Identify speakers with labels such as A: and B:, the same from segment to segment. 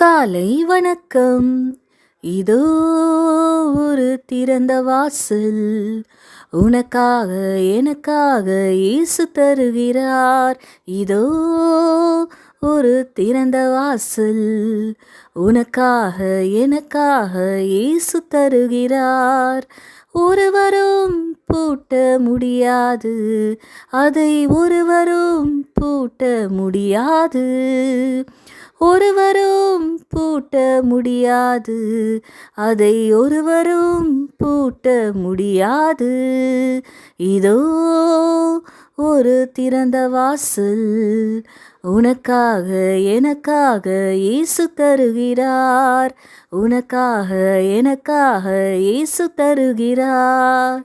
A: காலை வணக்கம். இதோ ஒரு திறந்த வாசல். உனக்காக எனக்காக இயேசு தருகிறார். இதோ ஒரு திறந்த வாசல். உனக்காக எனக்காக இயேசு தருகிறார். ஒருவரும் பூட்ட முடியாது. அதை ஒருவரும் பூட்ட முடியாது. ஒருவரும் பூட்ட முடியாது. அதை ஒருவரும் பூட்ட முடியாது. இதோ ஒரு திறந்த வாசல் உனக்காக எனக்காக இயேசு தருகிறார். உனக்காக எனக்காக இயேசு தருகிறார்.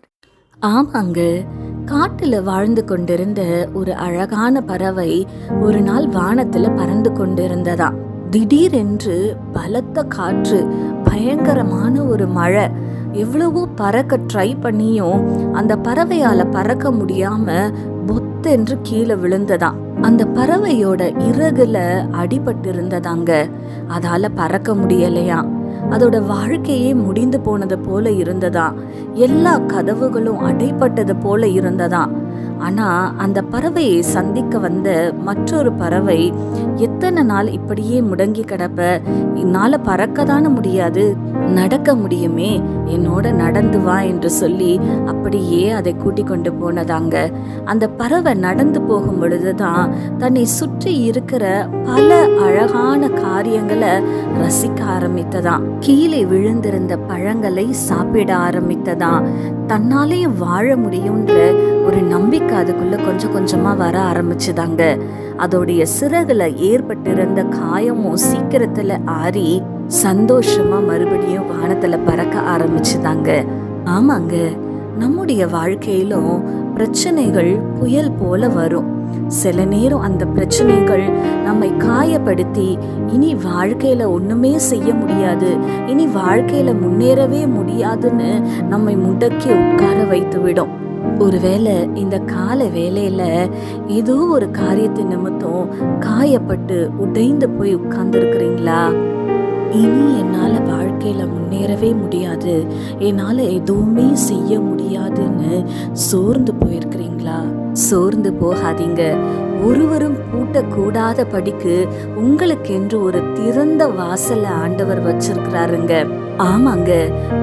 A: ஆமாங்க. காட்டில் வாழ்ந்து கொண்டிருந்த ஒரு அழகான பறவை ஒரு நாள் வானத்தில் பறந்து கொண்டிருந்ததா. திடீரென்று பலத்த காற்று பயங்கரமான ஒரு மழை எவ்வளவோ பறக்க ட்ரை பண்ணியும் அந்த பறவையால் பறக்க முடியாம பொத்தென்று கீழே விழுந்ததாம் அந்த பறவையோட இறகுல அடிபட்டு இருந்ததாங்க அதால பறக்க முடியலையாம் அதோட வாழ்க்கையே முடிந்து போனது போல இருந்ததா? எல்லா கதவுகளும் அடைப்பட்டது போல இருந்ததா? ஆனால் அந்த பறவையை சந்திக்க வந்த மற்றொரு பறவை எத்தனை நாள் இப்படியே முடங்கி கிடப்ப? என்னால் பறக்கதான முடியாது? நடக்க முடியுமே? என்னோட நடந்து வா என்று சொல்லி அப்படியே அதை கூட்டி கொண்டு போனதாங்க. அந்த பறவை நடந்து போகும் பொழுதுதான் தன்னை சுற்றி இருக்கிற பல அழகான காரியங்களை ரசிக்க ஆரம்பித்ததாம் கீழே விழுந்திருந்த பழங்களை சாப்பிட ஆரம்பித்ததாம் தன்னாலேயும் வாழ முடியும்ன்ற ஒரு நம்பிக்கை அதுக்குள்ள கொஞ்சம் கொஞ்சமா வர ஆரம்பிச்சுதாங்க. அதோடைய சிறகுல ஏற்பட்டிருந்த காயமும் சீக்கிரத்துல ஆறி சந்தோஷமா மறுபடியும் வானத்துல பறக்க ஆரம்பிச்சுதாங்க. ஆமாங்க நம்முடைய வாழ்க்கையிலும் பிரச்சனைகள் புயல் போல வரும். சில நேரம் அந்த பிரச்சனைகள் நம்மை காயப்படுத்தி இனி வாழ்க்கையில ஒண்ணுமே செய்ய முடியாது இனி வாழ்க்கையில முன்னேறவே முடியாதுன்னு நம்மை முடக்கி உட்கார வைத்து விடும் ஒருவேளை இந்த கால வேலையில ஏதோ ஒரு காரியத்தை நிமித்தம் காயப்பட்டு உடைந்து போய் உட்கார்ந்துருக்கிறீங்களா? இனி என்னால் வாழ்க்கையில் முன்னேறவே முடியாது. என்னால் எதுவுமே செய்ய முடியாதுன்னு சோர்ந்து போயிருக்கிறீங்களா? சோர்ந்து போகாதீங்க. ஒருவரும் பூட்டக்கூடாத படிக்கு உங்களுக்கென்று ஒரு திறந்த வாசல ஆண்டவர் வச்சிருக்கிறாருங்க. ஆமாங்க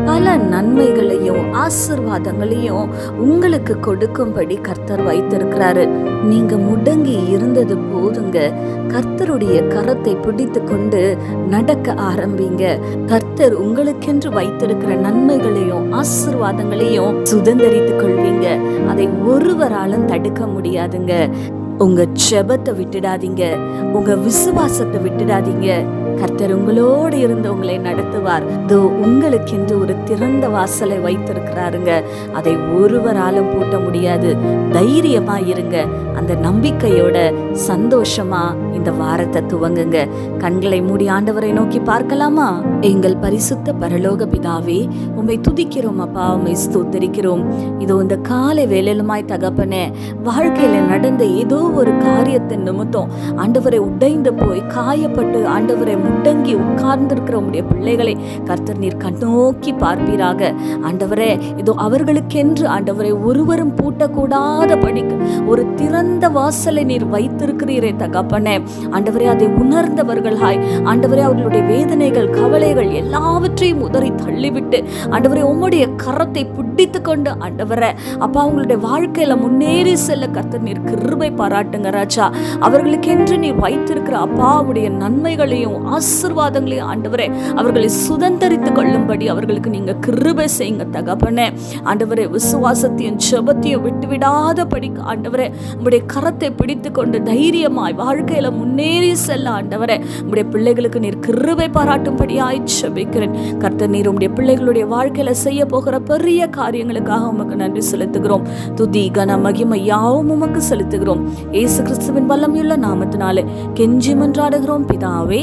A: பல நன்மைகளையும் ஆசிர்வாதங்களையும் உங்களுக்கு கொடுக்கும்படி கர்த்தர் வைத்திருக்கிறாரு. நீங்க முடங்கி இருந்தது போதுங்க. கர்த்தருடைய கரத்தை பிடித்து கொண்டு நடக்க ஆரம்பிங்க. கர்த்தர் உங்களுக்கென்று வைத்திருக்கிற நன்மைகளையும் ஆசிர்வாதங்களையும் சுதந்திரித்துக் கொள்வீங்க. அதை ஒருவராலும் தடுக்க முடியாதுங்க. உங்க செபத்தை விட்டுடாதீங்க. உங்க விசுவாசத்தை விட்டுடாதீங்க. கர்த்தர் உங்களோடு இருந்து உங்களை நடத்துவார். தோ உங்களுக்கென்று ஒரு திறந்த வாசலை வைத்திருக்கிறாருங்க. அதை ஒருவராலும் பூட்ட முடியாது. தைரியமா இருங்க அந்த நம்பிக்கையோட சந்தோஷமா இந்த வாரத்தை துவங்குங்க. கண்களை மூடி ஆண்டவரை நோக்கி பார்க்கலாமா? எங்கள் பரிசுத்த பரலோக பிதாவே உம்மை துதிக்கிறோம் அப்பா உம்மை ஸ்தோத்தரிக்கிறோம். இதோ இந்த காலை வேலையிலுமாய் தகப்பனே வாழ்க்கையில நடந்த ஏதோ ஒரு காரியத்தின் நிமித்தம் ஆண்டவரை உடைந்து போய் காயப்பட்டு ஆண்டவரை முட்டங்கி உட்கார்ந்திருக்கிற உடைய பிள்ளைகளை கர்த்தர் நீர் கண்ணோக்கி பார்ப்பீராக. ஆண்டவரே இதோ அவர்களுக்கென்று ஆண்டவரை ஒருவரும் பூட்டக்கூடாத படிக்கு ஒரு திறந்த வாசலை நீர் வைத்திருக்கிறீரே தகப்பனே. ஆண்டவரே அதை உணர்ந்தவர்களாய் ஆண்டவரே அவர்களுடைய வேதனைகள் கவலைகள் எல்லாவற்றையும் உதறி தள்ளிவிட்டு ஆண்டவரே உம்முடைய கரத்தை பிடித்து கொண்டு ஆண்டவரே அப்பா அவங்களுடைய வாழ்க்கையில முன்னேறி செல்ல கர்த்தர் நீர் கிருபை பாராட்டுங்க ராஜா. அவர்களுக்கென்று நீ வைத்திருக்கிற அப்பாவுடைய நன்மைகளையும் ஆசிர்வாதங்களையும் ஆண்டவரே அவர்களை சுதந்திரித்து கொள்ளும்படி அவர்களுக்கு நீங்க கிருபை செய்யுங்க தகப்பனே. ஆண்டவரே விசுவாசத்தையும் ஜபத்தையும் விட்டுவிடாதபடி ஆண்டவரே உங்களுடைய கரத்தை பிடித்து கொண்டு தைரியமாய் வாழ்க்கையில முன்னேறி செல்ல ஆண்டவரே உங்களுடைய பிள்ளைகளுக்கு நீர் கிருபை பாராட்டும்படியாய் ஜெபிக்கிறேன். கர்த்தர் நீர் உங்களுடைய பிள்ளைகளுடைய வாழ்க்கையில செய்ய போகிற பெரிய காரியங்களுக்காக உமக்கு நன்றி செலுத்துகிறோம். துதி கன மகிமை யாவும் உமக்கு செலுத்துகிறோம். ஏசு கிறிஸ்துவின் வல்லமையுள்ள நாமத்தினாலே கெஞ்சி மன்றாடுகிறோம். பிதாவே